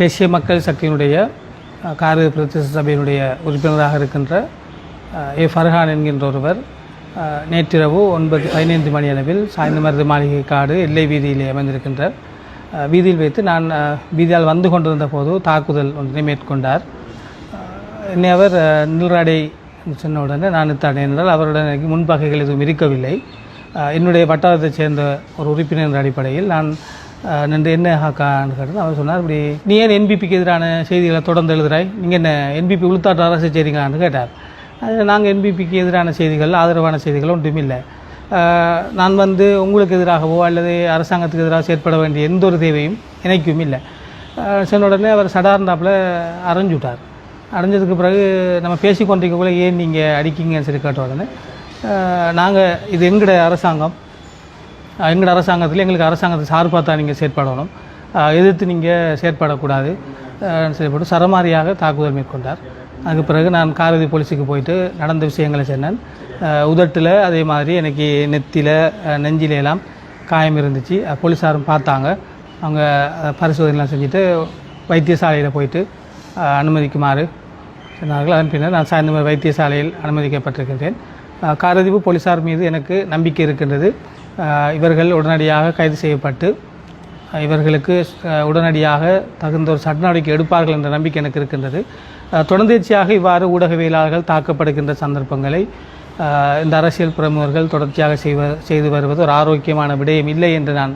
தேசிய மக்கள் சக்தியினுடைய காரு பிரதேச சபையினுடைய உறுப்பினராக இருக்கின்ற ஏ ஃபர்ஹான் என்கின்ற ஒருவர் நேற்றிரவு ஒன்பது பதினைந்து மணி அளவில் சாய்ந்தமருது மாளிகை காடு எல்லை வீதியிலே அமைந்திருக்கின்ற வீதியில் வைத்து நான் வீதியால் வந்து கொண்டிருந்த போது தாக்குதல் ஒன்றை மேற்கொண்டார். என்னை அவர் நில்ராடை சொன்ன உடனே நான் நிறுத்தாடேன் என்றால் அவருடன் எனக்கு முன்பகைகள் எதுவும் இருக்கவில்லை. என்னுடைய வட்டாரத்தைச் சேர்ந்த ஒரு உறுப்பினர் என்ற அடிப்படையில் நான் நின்று என்ன ஹாக்கான்னு கேட்டது அவர் சொன்னார் இப்படி நீ ஏன் என்பிபிக்கு எதிரான செய்திகளை தொடர்ந்து எழுதுறாய்? நீங்கள் என்ன என்பிபி உளுத்தாட்டு அரசு செய்றீங்களான்னு கேட்டார். அது நாங்கள் என்பிபிக்கு எதிரான செய்திகள் ஆதரவான செய்திகள் ஒன்றும் இல்லை. நான் வந்து உங்களுக்கு எதிராகவோ அல்லது அரசாங்கத்துக்கு எதிராக செயற்பட வேண்டிய எந்த ஒரு தேவையும் இணைக்கும் இல்லை. சொன்ன உடனே அவர் சடார்ந்தாப்பில் அரைஞ்சு விட்டார் அடைஞ்சதுக்கு பிறகு நம்ம பேசி கொண்டிருக்கக்குள்ள ஏன் நீங்கள் அடிக்கிங்கன்னு சொல்லி கேட்ட உடனே நாங்கள் இது எங்கட அரசாங்கம் எங்களோட அரசாங்கத்தில் எங்களுக்கு அரசாங்கத்தை சார்பாக தான் நீங்கள் செயற்படணும். எதிர்த்து நீங்கள் செயற்படக்கூடாது. அஹ் சரமாரியாக தாக்குதல் மேற்கொண்டார். அதுக்கு பிறகு நான் காரதி போலீஸுக்கு போயிட்டு நடந்த விஷயங்களை சொன்னேன். உதட்டில் அதே மாதிரி எனக்கு நெத்தியில் நெஞ்சில எல்லாம் காயம் இருந்துச்சு. போலீஸாரும் பார்த்தாங்க. அவங்க பரிசோதனைலாம் செஞ்சுட்டு வைத்தியசாலையில் போயிட்டு அனுமதிக்குமாறு சொன்னார்கள். அதன் பின்னர் நான் சாயந்தரம் வைத்தியசாலையில் அனுமதிக்கப்பட்டிருக்கின்றேன் காரதீவு போலீசார் மீது எனக்கு நம்பிக்கை இருக்கின்றது. இவர்கள் உடனடியாக கைது செய்யப்பட்டு இவர்களுக்கு உடனடியாக தகுந்த ஒரு சட்ட நடவடிக்கை எடுப்பார்கள் என்ற நம்பிக்கை எனக்கு இருக்கின்றது. தொடர்ந்தேர்ச்சியாக இவ்வாறு ஊடகவியலாளர்கள் தாக்கப்படுகின்ற சந்தர்ப்பங்களை இந்த அரசியல் பிரமுகர்கள் தொடர்ச்சியாக செய்வ செய்து வருவது ஒரு ஆரோக்கியமான விடயம் இல்லை என்று நான்